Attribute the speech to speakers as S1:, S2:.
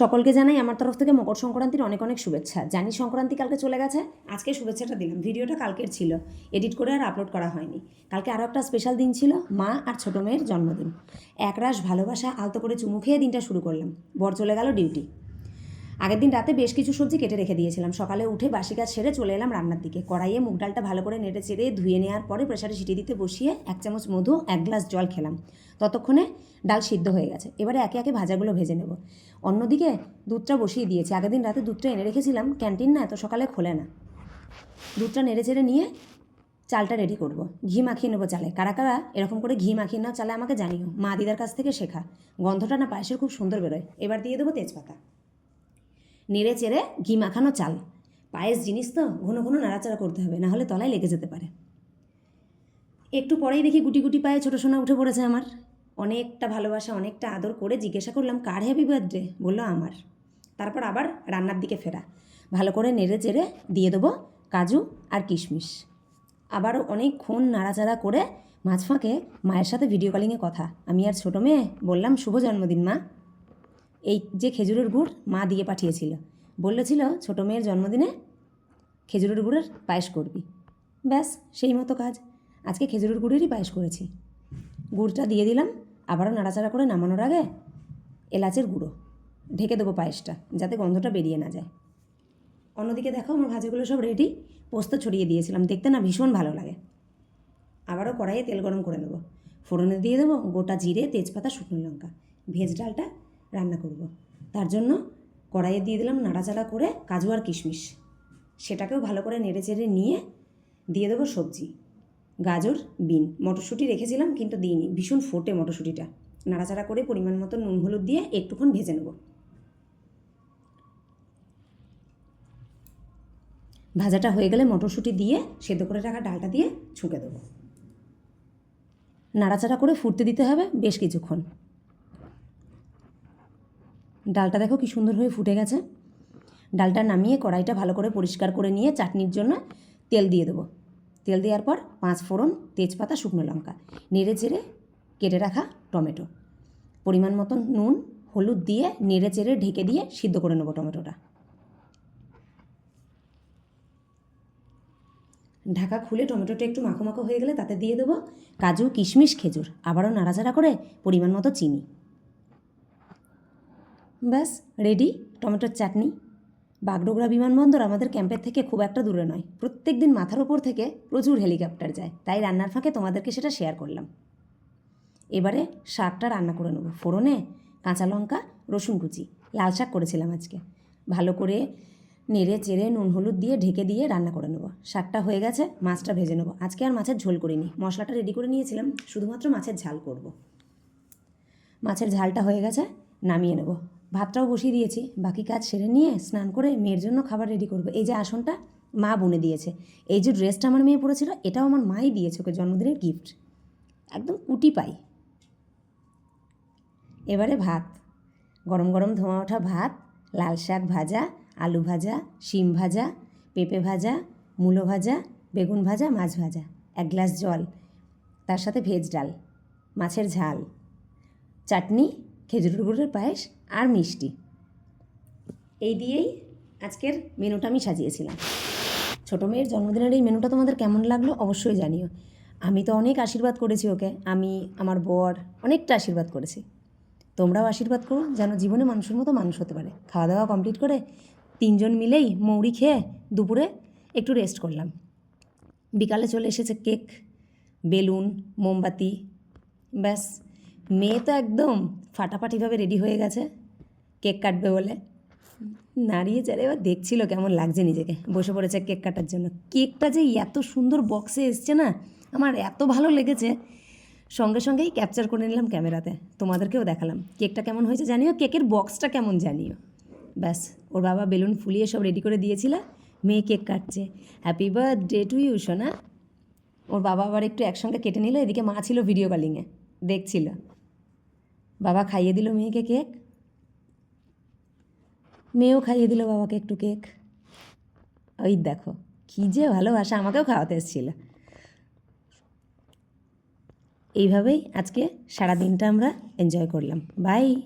S1: সকলকে জানাই আমার তরফ থেকে মকর সংক্রান্তির অনেক অনেক শুভেচ্ছা। জানি সংক্রান্তি কালকে চলে গেছে, আজকে শুভেচ্ছাটা দিলাম। ভিডিওটা কালকের ছিল, এডিট করে আর আপলোড করা হয়নি। কালকে আরও একটা স্পেশাল দিন ছিল, মা আর ছোটো মেয়ের জন্মদিন। একরাশ ভালোবাসা আলতো করে চুমু খেয়ে দিনটা শুরু করলাম। বর চলে গেল ডিউটি আগের দিন রাতে বেশ কিছু সবজি কেটে রেখে দিয়েছিলাম। সকালে উঠে বাসি কাজ সেরে চলে এলাম রান্নার দিকে। কড়াইয়ে মুগ ডালটা ভালো করে নেড়ে চেড়ে ধুয়ে নেওয়ার পরে প্রেশারে সিটি দিতে বসিয়ে এক চামচ মধু, এক গ্লাস জল খেলাম। ততক্ষণে ডাল সিদ্ধ হয়ে গেছে। এবারে একে একে ভাজাগুলো ভেজে নেব। অন্যদিকে দুধটা বসিয়ে দিয়েছি। আগের দিন রাতে দুধটা এনে রেখেছিলাম। ক্যান্টিন না এত সকালে খোলে না। দুধটা নেড়ে চেড়ে নিয়ে চালটা রেডি করব। ঘি মাখিয়ে নেব চালে। কারা কারা এরকম করে ঘি মাখিয়ে নাও, চালে আমাকে জানিও। মা দিদার কাছ থেকে শেখা। গন্ধটা না পায়েসের খুব সুন্দর বেরোয়। এবার দিয়ে দেবো তেজপাতা। নেড়ে চেড়ে ঘি মাখানো চাল। পায়েস জিনিস তো, ঘন ঘন নাড়াচাড়া করতে হবে না হলে তলায় লেগে যেতে পারে। একটু পরেই দেখি গুটি গুটি পায়ে ছোটো সোনা উঠে পড়েছে আমার। অনেকটা ভালোবাসা, অনেকটা আদর করে জিজ্ঞাসা করলাম, কার হ্যাপি বার্থডে বলল, আমার। তারপর আবার রান্নার দিকে ফেরা। ভালো করে নেড়ে চেড়ে দিয়ে দেবো কাজু আর কিশমিশ। আবারও অনেকক্ষণ নাড়াচাড়া করে মাছ ফাঁকে মায়ের সাথে ভিডিও কলিংয়ে কথা। আমি আর ছোটো মেয়ে বললাম, শুভ জন্মদিন মা। এই যে খেজুরের গুড় মা দিয়ে পাঠিয়েছিল। বলেছিল ছোটো মেয়ের জন্মদিনে খেজুরের গুড়ের পায়েস করবি। ব্যাস, সেই মতো কাজ। আজকে খেজুরের গুড়েরই পায়েস করেছি। গুড়টা দিয়ে দিলাম, আবারও নাড়াচাড়া করে নামানোর আগে এলাচের গুঁড়ো। ঢেকে দেবো পায়েসটা, যাতে গন্ধটা বেরিয়ে না যায়। অন্যদিকে দেখো, আমার ভাজাগুলো সব রেডি পোস্ত ছড়িয়ে দিয়েছিলাম, দেখতে না ভীষণ ভালো লাগে। আবারও কড়াইয়ে তেল গরম করে নেব। ফোড়নে দিয়ে দেবো গোটা জিরে, তেজপাতা, শুকনো লঙ্কা। ভেজ ডালটা রান্না করব। তার জন্য কড়াইয়ে দিয়ে দিলাম নাড়াচাড়া করে কাজু আর কিশমিশ। সেটাকেও ভালো করে নেড়ে চেড়ে নিয়ে দিয়ে দেবো সবজি। গাজর, বিন, মটরশুঁটি রেখেছিলাম কিন্তু দিইনি। ভীষণ ফোটে মটরশুঁটিটা। নাড়াচাড়া করে পরিমাণ মতো নুন, হলুদ দিয়ে একটুক্ষণ ভেজে নেব। ভাজাটা হয়ে গেলে মটরশুঁটি দিয়ে সেদ্ধ করে রাখা ডালটা দিয়ে ছুঁকে দেবো। নাড়াচাড়া করে ফুটতে দিতে হবে বেশ কিছুক্ষণ। ডালটা দেখো কি সুন্দর হয়ে ফুটে গেছে। ডালটা নামিয়ে কড়াইটা ভালো করে পরিষ্কার করে নিয়ে চাটনির জন্য তেল দিয়ে দেবো। তেল দেওয়ার পর পাঁচ ফোড়ন তেজপাতা, শুকনো লঙ্কা, নেড়ে চেড়ে কেটে রাখা টমেটো। পরিমাণ মতন নুন, হলুদ দিয়ে নেড়ে চেড়ে ঢেকে দিয়ে সিদ্ধ করে নেব টমেটোটা। ঢাকা খুলে টমেটোটা একটু মাখো মাখো হয়ে গেলে তাতে দিয়ে দেবো কাজু, কিশমিশ, খেজুর। আবারও নাড়াচাড়া করে পরিমাণ মতো চিনি। ব্যাস রেডি টমেটোর চাটনি? বাগডোগরা বিমানবন্দর আমাদের ক্যাম্পের থেকে খুব একটা দূরে নয়। প্রত্যেক দিন মাথার ওপর থেকে প্রচুর হেলিকপ্টার যায়। তাই রান্নার ফাঁকে তোমাদেরকে সেটা শেয়ার করলাম। এবারে শাকটা রান্না করে নেব। ফোড়নে কাঁচা লঙ্কা, রসুন কুচি। লাল শাক করেছিলাম আজকে। ভালো করে নেড়ে চেড়ে নুন হলুদ দিয়ে ঢেকে দিয়ে রান্না করে নেব। শাকটা হয়ে গেছে, মাছটা ভেজে নেব। আজকে আর মাছের ঝোল করিনি। মশলাটা রেডি করে নিয়েছিলাম, শুধুমাত্র মাছের ঝাল করব। মাছের ঝালটা হয়ে গেছে, নামিয়ে নেব। ভাতটাও বসিয়ে দিয়েছি। বাকি কাজ সেরে নিয়ে স্নান করে মেয়ের জন্য খাবার রেডি করব। এই যে আসনটা মা বুনে দিয়েছে। এই যে ড্রেসটা আমার মেয়ে পরেছিল, এটাও আমার মাই দিয়েছে ওকে জন্মদিনের গিফট একদম কুটি পাই। এবারে ভাত। গরম গরম ধোঁয়া ওঠা ভাত, লাল শাক ভাজা, আলু ভাজা, শিম ভাজা, পেঁপে ভাজা, মূলো ভাজা, বেগুন ভাজা, মাছ ভাজা। এক গ্লাস জল। তার সাথে ভেজ ডাল। মাছের ঝাল। চাটনি খেজুরের গুড়ের পায়েস আর মিষ্টি। এই দিয়েই আজকের মেনুটা আমি সাজিয়েছিলাম। ছোটো মেয়ের জন্মদিনের এই মেনুটা তোমাদের কেমন লাগল অবশ্যই জানিও। আমি তো অনেক আশীর্বাদ করেছি ওকে। আমি, আমার বর অনেকটা আশীর্বাদ করেছি। তোমরাও আশীর্বাদ করো যেন জীবনে মানুষের মতো মানুষ হতে পারে। খাওয়া দাওয়া কমপ্লিট করে তিনজন মিলেই মৌরি খেয়ে দুপুরে একটু রেস্ট করলাম। বিকালে চলে এসেছে কেক, বেলুন, মোমবাতি, ব্যাস। মেয়ে তো একদম ফাটাফাটিভাবে রেডি হয়ে গেছে। কেক কাটবে বলে। নাড়িয়ে চারে এবার দেখছিল কেমন লাগছে নিজেকে। বসে পড়েছে কেক কাটার জন্য। কেকটা যে এত সুন্দর বক্সে এসছে না, আমার এত ভালো লেগেছে। সঙ্গে সঙ্গেই ক্যাপচার করে নিলাম ক্যামেরাতে। তোমাদেরকেও দেখালাম। কেকটা কেমন হয়েছে জানিও? কেকের বক্সটা কেমন জানিও? ব্যাস, ওর বাবা বেলুন ফুলিয়ে সব রেডি করে দিয়েছিল। মেয়ে কেক কাটছে। হ্যাপি বার্থডে টু ইউ সোনা। ওর বাবা আবার একটু একসঙ্গে কেটে নিল। এদিকে মা ছিল ভিডিও কলিংয়ে দেখছিল। বাবা খাইয়ে দিল মেয়েকে কেক। মেয়েও খাইয়ে দিল বাবাকে একটু কেক। ওই দেখো, কী যে ভালোবাসা, আমাকেও খাওয়াতে এসেছিল। এইভাবেই আজকে সারা দিনটা আমরা এনজয় করলাম। বাই